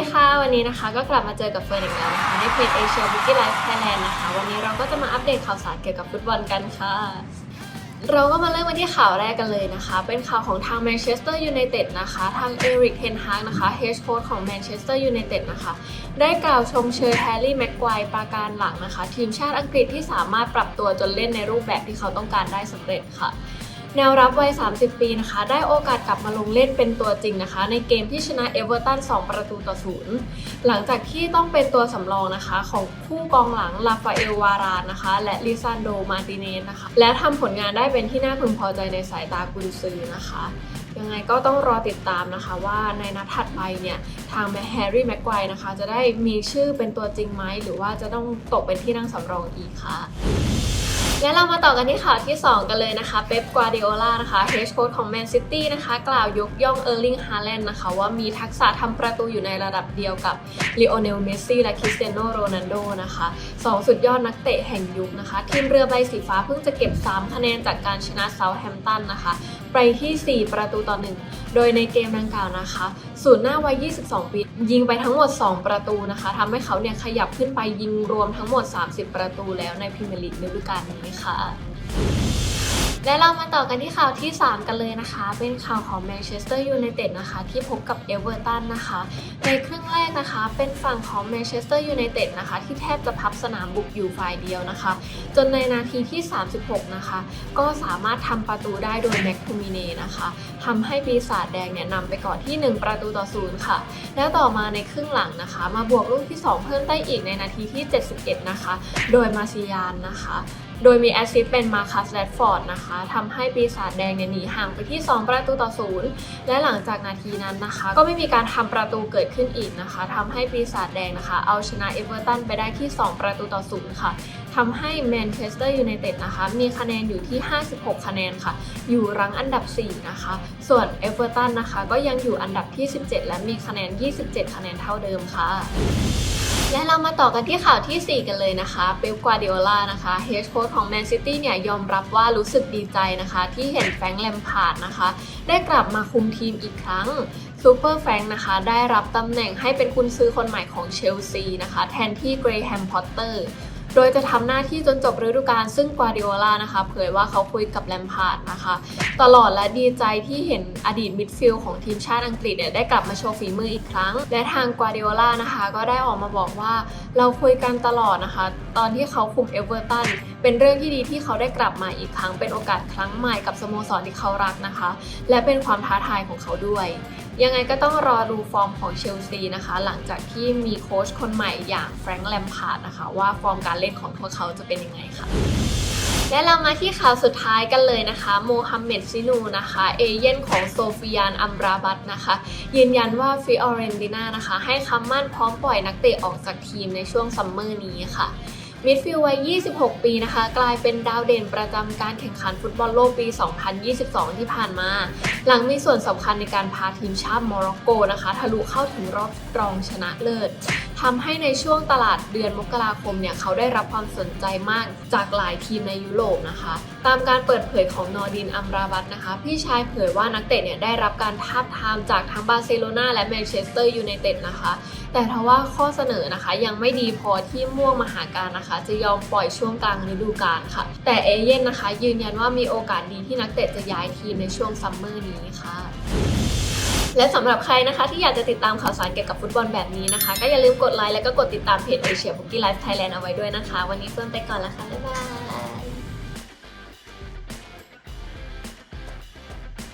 ดีค่ะ วันนี้นะคะก็กลับมาเจอกับเฟิร์นอีกแล้วนะคะในเพจ Asia Bookie Life Thailand นะคะ วันนี้เราก็จะมาอัปเดตข่าวสารเกี่ยวกับฟุตบอลกันค่ะ เราก็มาเริ่มกันที่ข่าวแรกกันเลยนะคะ เป็นข่าวของทางแมนเชสเตอร์ยูไนเต็ดนะคะ ทางเอริกเทนฮากนะคะเฮดโค้ชของแมนเชสเตอร์ยูไนเต็ดนะคะ ได้กล่าวชมเชยแฮร์รี่แม็กควายปราการหลังนะคะ ทีมชาติอังกฤษที่สามารถปรับตัวจนเล่นในรูปแบบที่เขาต้องการได้สำเร็จค่ะ แนวรับวัย 30 ปีนะคะ ได้โอกาสกลับมาลงเล่นเป็นตัวจริงนะคะ ในเกมที่ชนะเอเวอร์ตัน 2 ประตูต่อศูนย์หลังจากที่ต้องเป็นตัวสำรองนะคะ ของคู่กองหลังลาฟาเอลวารานนะคะ และลิซานโดมาร์ติเนสนะคะ และทำผลงานได้เป็นที่น่าพึงพอใจในสายตากุนซือนะคะ ยังไงก็ต้องรอติดตามนะคะว่าในนัดถัดไปเนี่ย ทางแมแฮร์รี่แม็กไกวนะคะ จะได้มีชื่อเป็นตัวจริงไหมหรือว่าจะต้องตกเป็นที่นั่งสำรองอีกค่ะ และเรามาต่อกันที่ข่าวที่ 2 กันเลยนะคะ เป๊ป กวาดิโอลา นะคะเฮดโค้ชของแมนซิตี้นะคะ กล่าวยกย่องเออร์ลิง ฮาแลนด์นะคะ ว่ามีทักษะทำประตูอยู่ในระดับเดียวกับลีโอเนล เมสซี่ และคริสเตียโน โรนัลโดนะคะสองสุดยอดนักเตะแห่งยุคนะคะ ทีมเรือใบสีฟ้าเพิ่งจะเก็บ 3 คะแนนจากการชนะเซาท์แฮมป์ตันนะคะไปที่ 4 ประตูต่อ 1 โดยในเกมดังกล่าวนะคะศูนย์หน้าวัย 22 ปี ยิงไปทั้งหมด 2 ประตูนะคะทำให้เขาเนี่ยขยับขึ้นไปยิงรวมทั้งหมด 30 ประตูแล้วในพรีเมียร์ลีกฤดูกาลนี้ค่ะ และเรามาต่อกันที่ข่าวที่ 3 กันเลยนะคะ เป็นข่าวของแมนเชสเตอร์ยูไนเต็ดนะคะ ที่พบกับเอเวอร์ตันนะคะ ในครึ่งแรกนะคะ เป็นฝั่งของแมนเชสเตอร์ยูไนเต็ดนะคะ ที่แทบจะพับสนามบุกอยู่ฝ่ายเดียวนะคะ จนในนาทีที่ 36 นะคะ ก็สามารถทำประตูได้โดยแม็กคูมิเน่นะคะทำให้ปีศาจแดงเนี่ยนำไปก่อนที่ 1 ประตูต่อศูนย์ค่ะ แล้วต่อมาในครึ่งหลังนะคะ มาบวกลูกที่ 2 เพิ่มได้อีกในนาทีที่ 71 นะคะ โดยมาซิยานนะคะ โดยมีแอสซิสเป็นมาคัสแรดฟอร์ดนะคะทำให้ปีศาจแดงเนี่ยหนีห่างไปที่ 2 ประตูต่อศูนย์และหลังจากนาทีนั้นนะคะ ก็ไม่มีการทำประตูเกิดขึ้นอีกนะคะทำให้ปีศาจแดงนะคะ เอาชนะเอเวอร์ตันไปได้ที่ 2 ประตูต่อศูนย์ค่ะทำให้แมนเชสเตอร์ยูไนเต็ดนะคะ มีคะแนนอยู่ที่ 56 คะแนนค่ะ อยู่รั้งอันดับ 4 นะคะ ส่วนเอเวอร์ตันนะคะ ก็ยังอยู่อันดับที่ 17 และมีคะแนน 27 คะแนนเท่าเดิมค่ะ และเรามาต่อกันที่ข่าวทีสี่4 กันเลยนะคะ เป๊ปกวาร์ดิโอลานะคะเฮดโค้ชของแมนซิตี้เนี่ยยอมรับว่ารู้สึกดีใจนะคะ ที่เห็นแฟรงแลมพาร์ดนะคะ ได้กลับมาคุมทีมอีกครั้งซูเปอร์แฟรงนะคะ ได้รับตำแหน่งให้เป็นคุณซื้อคนใหม่ของเชลซีนะคะ แทนที่เกรแฮมพอตเตอร์ โดยจะทำหน้าที่จนจบฤดูกาลซึ่งกวาดิโอลานะคะเผยว่าเขาคุยกับแลมพาร์ดนะคะ ตลอดและดีใจที่เห็นอดีตมิดฟิลด์ของทีมชาติอังกฤษเนี่ยได้กลับมาโชว์ฝีมืออีกครั้ง และทางกวาดิโอลานะคะ ก็ได้ออกมาบอกว่าเราคุยกันตลอดนะคะ ตอนที่เขาคุมเอเวอร์ตันเป็นเรื่องที่ดีที่เขาได้กลับมาอีกครั้งเป็นโอกาสครั้งใหม่กับสโมสรที่เขารักนะคะ และเป็นความท้าทายของเขาด้วย ยังไงก็ต้องรอดูฟอร์มของเชลซีนะคะ หลังจากที่มีโค้ชคนใหม่อย่างแฟรงค์แลมพาร์ดนะคะ ว่าฟอร์มการเล่นของพวกเขาจะเป็นยังไงค่ะและเรามาที่ข่าวสุดท้ายกันเลยนะคะโมฮัมเหม็ดซินูนะคะ เอเย่นของโซฟิยานอัมราบัตนะคะ ยืนยันว่าฟิออเรนติน่านะคะ ให้คำมั่นพร้อมปล่อยนักเตะออกจากทีมในช่วงซัมเมอร์นี้ค่ะ มิดฟิลด์วัย 26 ปีนะคะ กลายเป็นดาวเด่นประจำการแข่งขันฟุตบอลโลกปี 2022 ที่ผ่านมา หลังมีส่วนสำคัญในการพาทีมชาติโมร็อกโกนะคะทะลุเข้าถึงรอบรองชนะเลิศทำให้ในช่วงตลาดเดือนมกราคมเนี่ยเขาได้รับความสนใจมากจากหลายทีมในยุโรปนะคะ ตามการเปิดเผยของนอร์ดินอัมราบัตนะคะ พี่ชายเผยว่านักเตะเนี่ยได้รับการทาบทามจากทั้งบาร์เซโลนาและแมนเชสเตอร์ยูไนเต็ดนะคะ แต่ทว่าข้อเสนอนะคะยังไม่ดีพอที่ม่วงมหาการนะคะ จะยอมปล่อยช่วงกลางฤดูกาลค่ะ แต่เอเย่นนะคะ ยืนยันว่ามีโอกาสดีที่นักเตะจะย้ายทีมในช่วงซัมเมอร์นี้ค่ะและสำหรับใครนะคะที่อยากจะติดตามข่าวสารเกี่ยวกับฟุตบอลแบบนี้นะคะ ก็อย่าลืมกดไลค์แล้วก็กดติดตามเพจเอเชียบุกี้ไลฟ์ไทยแลนด์เอาไว้ด้วยนะคะ วันนี้เฟิร์นไปก่อนแล้วค่ะ บ๊ายบาย